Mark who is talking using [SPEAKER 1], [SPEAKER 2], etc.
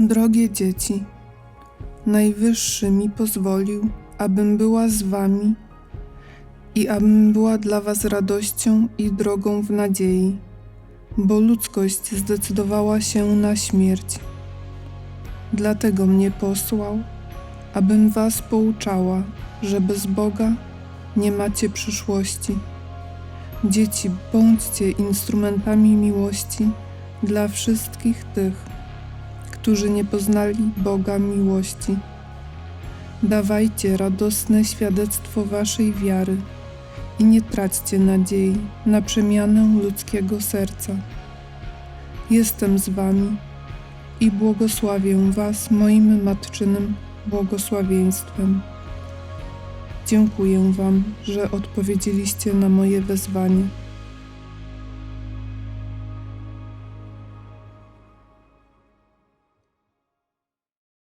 [SPEAKER 1] Drogie dzieci, Najwyższy mi pozwolił, abym była z wami i abym była dla was radością i drogą w nadziei, bo ludzkość zdecydowała się na śmierć. Dlatego mnie posłał, abym was pouczała, że bez Boga nie macie przyszłości. Dzieci, bądźcie instrumentami miłości dla wszystkich tych, którzy nie poznali Boga miłości. Dawajcie radosne świadectwo waszej wiary i nie traćcie nadziei na przemianę ludzkiego serca. Jestem z wami i błogosławię was moim matczynym błogosławieństwem. Dziękuję wam, że odpowiedzieliście na moje wezwanie.